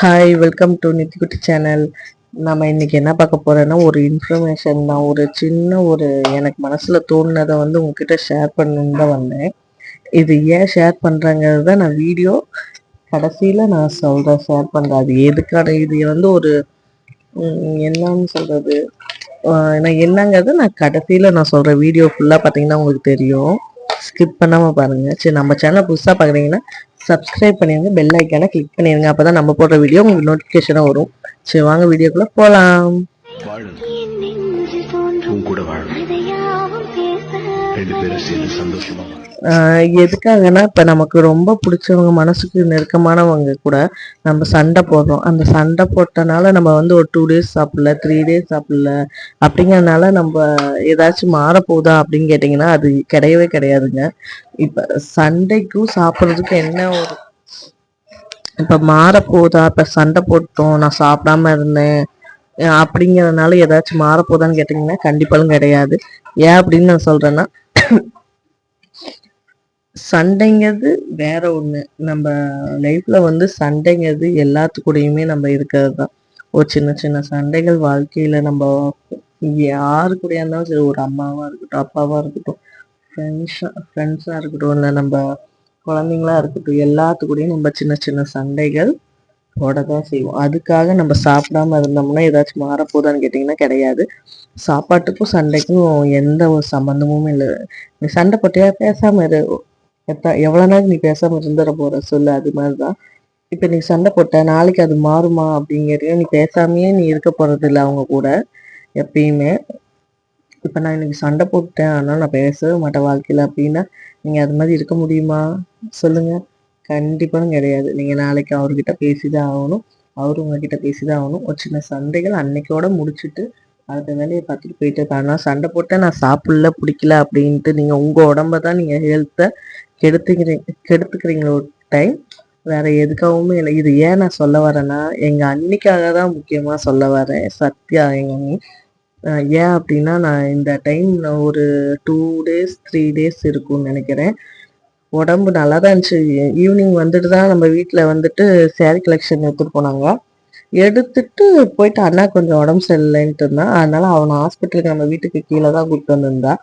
Hi welcome to Nithikutty channel நம்ம இன்றைக்கி என்ன பார்க்க போகிறோன்னா ஒரு இன்ஃபர்மேஷன் தான். ஒரு சின்ன ஒரு எனக்கு மனசில் தோணுனதை வந்து உங்ககிட்ட ஷேர் பண்ணணும்னு தான் வந்தேன். இது ஏன் ஷேர் பண்றேங்கிறத நான் வீடியோ கடைசியில் நான் சொல்கிறேன் ஷேர் பண்ணுறேன் அது எதுக்கான? இது வந்து ஒரு என்னன்னு சொல்கிறது நான் என்னங்கிறது நான் கடைசியில் நான் சொல்கிறேன் வீடியோ ஃபுல்லாக பார்த்தீங்கன்னா உங்களுக்கு தெரியும். ஸ்கிப் பண்ணாமல் பாருங்கள் சரி நம்ம சேனல் புதுசாக பார்க்குறீங்கன்னா சப்ஸ்கிரைப் பண்ணிடுங்க பெல் ஐக்கானை கிளிக் பண்ணிடுங்க அப்போ தான் நம்ம போடுற வீடியோ உங்களுக்கு நோட்டிஃபிகேஷனாக வரும். சரி வாங்க வீடியோக்குள்ள போலாம். கூட ரெண்டு சந்தோஷமா எதுக்காகனா இப்ப நமக்கு ரொம்ப பிடிச்சவங்க மனசுக்கு நெருக்கமானவங்க கூட நம்ம சண்டை போடுறோம். அந்த சண்டை போட்டனால நம்ம வந்து ஒரு டூ டேஸ் சாப்பிடல த்ரீ டேஸ் சாப்பிடல அப்படிங்கறதுனால நம்ம ஏதாச்சும் மாறப்போகுதா அப்படின்னு கேட்டிங்கன்னா அது கிடையவே கிடையாதுங்க. இப்ப சண்டைக்கும் சாப்பிட்றதுக்கும் என்ன ஒரு இப்ப மாறப்போகுதா? இப்ப சண்டை போட்டோம் நான் சாப்பிடாம இருந்தேன் அப்படிங்கறதுனால ஏதாச்சும் மாறப்போதான்னு கேட்டிங்கன்னா கண்டிப்பாலும் கிடையாது. ஏன் அப்படின்னு நான் சொல்கிறேன்னா சண்டைங்கிறது வேற ஒன்று நம்ம லைஃப்பில் வந்து சண்டைங்கிறது எல்லாத்துக்கூடயுமே நம்ம இருக்கிறது தான் ஒரு சின்ன சின்ன சண்டைகள் வாழ்க்கையில் நம்ம யாரு கூடயா இருந்தாலும் சரி ஒரு அம்மாவாக இருக்கட்டும் அப்பாவாக இருக்கட்டும் ஃப்ரெண்ட்ஸாக ஃப்ரெண்ட்ஸாக இருக்கட்டும் இல்லை நம்ம குழந்தைங்களா இருக்கட்டும் எல்லாத்துக்கூடையும் நம்ம சின்ன சின்ன சண்டைகள் போடதான் செய்வோம். அதுக்காக நம்ம சாப்பிடாம இருந்தோம்னா ஏதாச்சும் மாறப்போதான்னு கேட்டிங்கன்னா கிடையாது. சாப்பாட்டுக்கும் சண்டைக்கும் எந்த ஒரு சம்மந்தமும் இல்லை. நீ சண்டை போட்டியா? பேசாமல் இரு. எத்த எவ்வளோ நாள் நீ பேசாமல் இருந்துட போகிற சொல்லு அது மாதிரி தான் இப்போ நீ சண்டை போட்ட நாளைக்கு அது மாறுமா அப்படிங்கிறது நீ பேசாமையே நீ இருக்க போகிறதில்ல அவங்க கூட எப்பயுமே. இப்போ நான் இன்னைக்கு சண்டை போட்டேன் ஆனால் நான் பேசவே மாட்டேன் வாழ்க்கையில். அப்படின்னா நீங்கள் அது மாதிரி இருக்க முடியுமா? சொல்லுங்கள் கண்டிப்பாக கிடையாது. நீங்கள் நாளைக்கு அவர்கிட்ட பேசிதான் ஆகணும். அவரு உங்ககிட்ட பேசிதான் ஆகணும். ஒரு சின்ன சண்டைகள் அன்னைக்கோட முடிச்சுட்டு அடுத்த வேலையை பார்த்துட்டு போயிட்டு இருக்காங்க சண்டை போட்டால் நான் சாப்பிடல பிடிக்கல அப்படின்ட்டு நீங்கள் உங்கள் உடம்ப தான் நீங்கள் ஹெல்த்தை கெடுத்துக்கிறீங்க கெடுத்துக்கிறீங்க ஒரு டைம் வேற எதுக்காகவுமே இல்லை. இது ஏன் நான் சொல்ல வரேன்னா எங்க அன்னைக்காக தான் முக்கியமா சொல்ல வரேன். சத்யா எங்க அண்ணி. ஏன் அப்படின்னா நான் இந்த டைம் ஒரு டூ டேஸ் த்ரீ டேஸ் இருக்கும்னு நினைக்கிறேன். உடம்பு நல்லா தான் இருந்துச்சு. ஈவினிங் வந்துட்டு தான் நம்ம வீட்டில் வந்துட்டு சேரீ கலெக்ஷன் எடுத்துகிட்டு போனாங்க. எடுத்துட்டு போயிட்டு அண்ணா கொஞ்சம் உடம்பு சரியில்லைன்ட்டு இருந்தான். அதனால அவனை ஹாஸ்பிட்டலுக்கு நம்ம வீட்டுக்கு கீழே தான் கூப்பிட்டு வந்திருந்தா.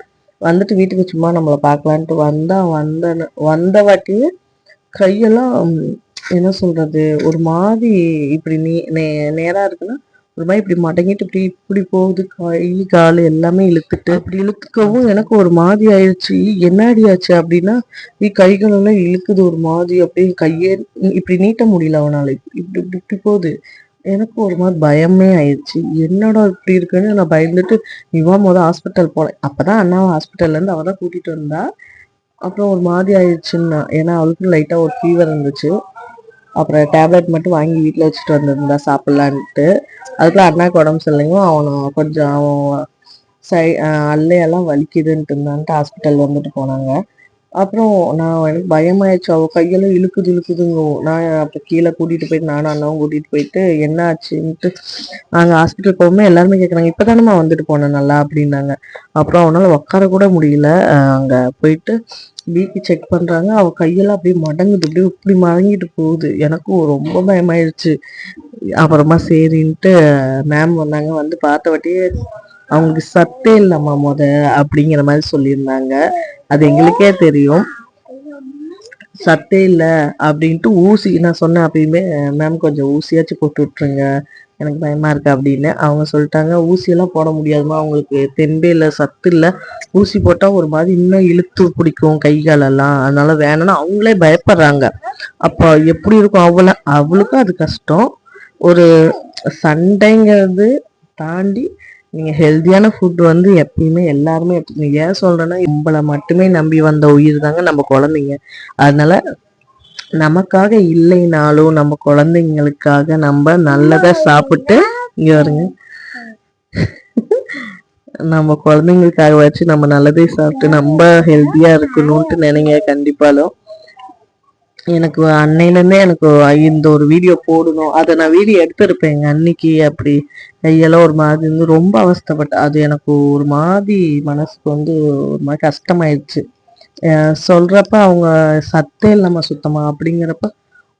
வந்துட்டு வீட்டுக்கு சும்மா நம்மளை பார்க்கலான்ட்டு வந்தா வந்த வந்த வாட்டியே கையெல்லாம் என்ன சொல்றது ஒரு மாதிரி இப்படி நீ நே நேராக இருக்குன்னா ஒரு மாதிரி இப்படி மடங்கிட்டு இப்படி இப்படி போகுது கை கால் எல்லாமே இழுத்துட்டு அப்படி இழுத்துக்கவும் எனக்கு ஒரு மாதிரி ஆயிடுச்சு. என்னடி ஆச்சு அப்படின்னா நீ கைகளெல்லாம் இழுக்குது ஒரு மாதிரி. அப்படியே கையே இப்படி நீட்ட முடியல அவனால. இப்படி இப்படி இப்படி போகுது. எனக்கு ஒரு மாதிரி பயமே ஆயிடுச்சு. என்னடா இப்படி இருக்குன்னு நான் பயந்துட்டு இவன் முத ஹாஸ்பிட்டல் போனேன் அப்பதான் அண்ணாவை ஹாஸ்பிட்டல்லேருந்து அவதான் கூட்டிட்டு வந்தா. அப்புறம் ஒரு மாதிரி ஆயிடுச்சுன்னா ஏன்னா அவளுக்கும் லைட்டாக ஒரு ஃபீவர் இருந்துச்சு. அப்புறம் டேப்லெட் மட்டும் வாங்கி வீட்டில் வச்சுட்டு வந்திருந்தா சாப்பிட்லான்ட்டு. அதுக்குள்ள அண்ணாக்கு உடம்பு சரியில்லைங்க. அவனை கொஞ்சம் அவன் சை அல்லையெல்லாம் வலிக்குதுன்ட்டு இருந்தான்ட்டு ஹாஸ்பிட்டல் வந்துட்டு போனாங்க. அப்புறம் நான் எனக்கு பயமாயிடுச்சு. அவள் கையெல்லாம் இழுக்குது இழுக்குதுங்க. நான் அப்போ கீழே கூட்டிகிட்டு போயிட்டு நானும் அண்ணாவும் கூட்டிகிட்டு போயிட்டு என்ன ஆச்சுன்ட்டு? நாங்கள் ஹாஸ்பிட்டல் போகும்போது எல்லாருமே கேட்குறாங்க இப்போ தானம்மா வந்துட்டு போனேன் நல்லா? அப்படின்னாங்க. அப்புறம் அவனால் உட்கார கூட முடியல. அங்கே போயிட்டு பிபி செக் பண்ணுறாங்க அவள் கையெல்லாம் அப்படியே மடங்குது. அப்படியே இப்படி மடங்கிட்டு போகுது. எனக்கும் ரொம்ப பயமாயிடுச்சு அப்புறமா சரின்ட்டு மேம் வந்தாங்க. வந்து பார்த்த வாட்டியே அவங்களுக்கு சத்தே இல்லம்மா முத அப்படிங்கிற மாதிரி சொல்லியிருந்தாங்க. அது எங்களுக்கே தெரியும். சத்தே இல்லை அப்படின்ட்டு ஊசி நான் சொன்னேன் அப்பயுமே மேம் கொஞ்சம் ஊசியாச்சும் போட்டு விட்ருங்க எனக்கு பயமா இருக்கு அப்படின்னு. அவங்க சொல்லிட்டாங்க ஊசியெல்லாம் போட முடியாதுமா அவங்களுக்கு தெம்பே இல்லை சத்து இல்லை. ஊசி போட்டா ஒரு மாதிரி இன்னும் இழுத்து பிடிக்கும் கை காலெல்லாம் அதனால வேணும்னு அவங்களே பயப்படுறாங்க. அப்போ எப்படி இருக்கும் அவளை அவளுக்கும் அது கஷ்டம். ஒரு சண்டைங்கிறது தாண்டி நீங்கள் ஹெல்தியான ஃபுட் வந்து எப்பயுமே எல்லாருமே எடுத்துக்கணும். ஏன் சொல்றேன்னா நம்மளை மட்டுமே நம்பி வந்த உயிர் தாங்க நம்ம குழந்தைங்க அதனால நமக்காக இல்லைனாலும் நம்ம குழந்தைங்களுக்காக நம்ம நல்லதை சாப்பிட்டு இங்கே வருங்க நம்ம குழந்தைங்களுக்காக வச்சு நம்ம நல்லதே சாப்பிட்டு நம்ம ஹெல்த்தியாக இருக்கணும்ட்டு நினைங்க கண்டிப்பாலும் எனக்கு அன்னையிலேருந்தே எனக்கு இந்த ஒரு வீடியோ போடணும். அதை நான் வீடியோ எடுத்திருப்பேன் எங்க அன்னைக்கு அப்படி கையெல்லாம் ஒரு மாதிரி இருந்து ரொம்ப அவஸ்தைப்பட்டேன் அது எனக்கு ஒரு மாதிரி மனசுக்கு வந்து ஒரு மாதிரி கஷ்டமாயிடுச்சு. சொல்கிறப்ப சொல்றப்ப அவங்க சத்தே இல்லாம சுத்தமா அப்படிங்கிறப்ப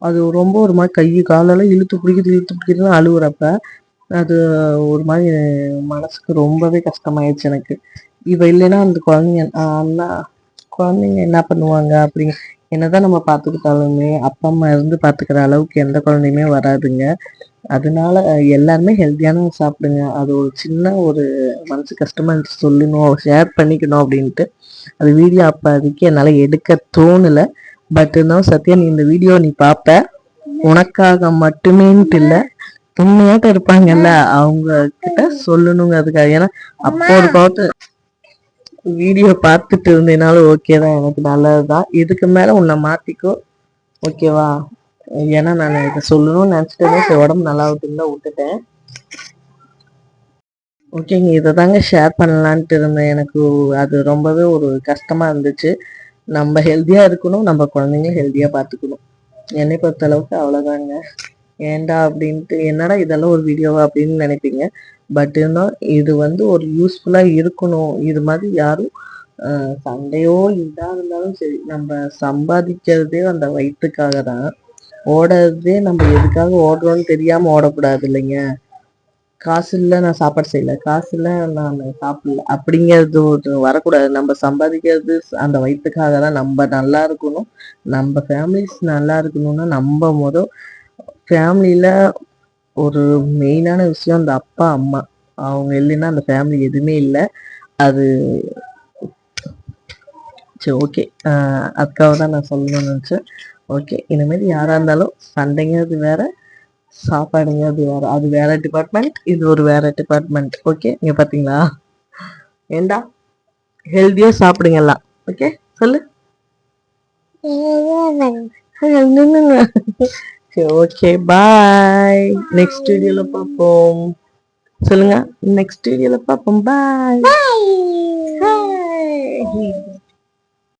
அது ரொம்ப ஒரு மாதிரி கை காலெல்லாம் இழுத்து பிடிக்குது இழுத்து பிடிக்குதுன்னு அழுவுறப்ப அது ஒரு மாதிரி மனசுக்கு ரொம்பவே கஷ்டமாயிடுச்சு எனக்கு. இவ இல்லைன்னா அந்த குழந்தைங்க அண்ணா குழந்தைங்க என்ன பண்ணுவாங்க அப்படிங்க என்னதான் நம்ம பார்த்துக்கிட்டாலுமே அப்பா அம்மா இருந்து பார்த்துக்கிற அளவுக்கு எந்த குழந்தையுமே வராதுங்க. அதனால எல்லாருமே ஹெல்த்தியான சாப்பிடுங்க. அது ஒரு சின்ன ஒரு மனசு கஷ்டமா இருந்துச்சு சொல்லணும் ஷேர் பண்ணிக்கணும் அப்படின்ட்டு. அது வீடியோ அப்போதைக்கு என்னால் எடுக்க தோணல. பட் இருந்தாலும் சத்யா நீ இந்த வீடியோ நீ பார்ப்ப. உனக்காக மட்டுமேன்ட்டு இல்லை உண்மையாட்டம் இருப்பாங்கல்ல அவங்க கிட்ட சொல்லணுங்கிறதுக்காக ஏன்னா அப்போ ஒரு பார்த்து வீடியோ பார்த்துட்டு இருந்தேனாலும் ஓகே தான் எனக்கு நல்லதுதான். இதுக்கு மேல உன்னை மாத்திக்கோ ஓகேவா ஏன்னா நான் இதை சொல்லணும்னு நினச்சிட்டேன் சரி உடம்பு நல்லா இருக்குன்னு விட்டுட்டேன். ஓகேங்க இதை தாங்க ஷேர் பண்ணலான்ட்டு இருந்தேன். எனக்கு அது ரொம்பவே ஒரு கஷ்டமா இருந்துச்சு. நம்ம ஹெல்த்தியாக இருக்கணும் நம்ம குழந்தைங்க ஹெல்த்தியாக பார்த்துக்கணும். என்னை பொறுத்த அளவுக்கு அவ்வளோதாங்க ஏன்டா அப்படின்ட்டு என்னடா இதெல்லாம் ஒரு வீடியோவா அப்படின்னு நினைப்பீங்க. பட் இருந்தால் இது வந்து ஒரு யூஸ்ஃபுல்லாக இருக்கணும். இது மாதிரி யாரும் சண்டையோ இதாக இருந்தாலும் சரி நம்ம சம்பாதிக்கிறதே அந்த வயிற்றுக்காக தான். ஓடுறதே நம்ம எதுக்காக ஓடுறோம்னு தெரியாமல் ஓடக்கூடாது இல்லைங்க. காசு இல்லை நான் சாப்பாடு செய்யல. காசு இல்லை நான் சாப்பிடல. அப்படிங்கிறது ஒரு வரக்கூடாது. நம்ம சம்பாதிக்கிறது அந்த வயிற்றுக்காக தான். நம்ம நல்லா இருக்கணும். நம்ம ஃபேமிலிஸ் நல்லா இருக்கணும்னா நம்ம முதல் ஃபேமிலியில் ஒரு மெயினான விஷயம் அந்த அப்பா அம்மா. அவங்க இல்லைன்னா அந்த ஃபேமிலி எதுவுமே இல்லை. அது சரி ஓகே அதுக்காக தான் நான் சொல்லணும்னு நினச்சேன். ஓகே இனிமேல் யாராக இருந்தாலும் சண்டைங்கிறது வேற சாப்பாடுங்கிறது வேற. அது வேற டிபார்ட்மெண்ட் இது ஒரு வேற டிபார்ட்மெண்ட் ஓகே நீங்கள் பார்த்தீங்களா ஏண்டா? ஹெல்த்தியாக சாப்பிடுங்க எல்லாம். ஓகே சொல்லு. ஓகே ஓகே பாய் நெக்ஸ்ட் வீடியோவில் பார்ப்போம் சொல்லுங்க நெக்ஸ்ட் வீடியோவில் பார்ப்போம் பாய்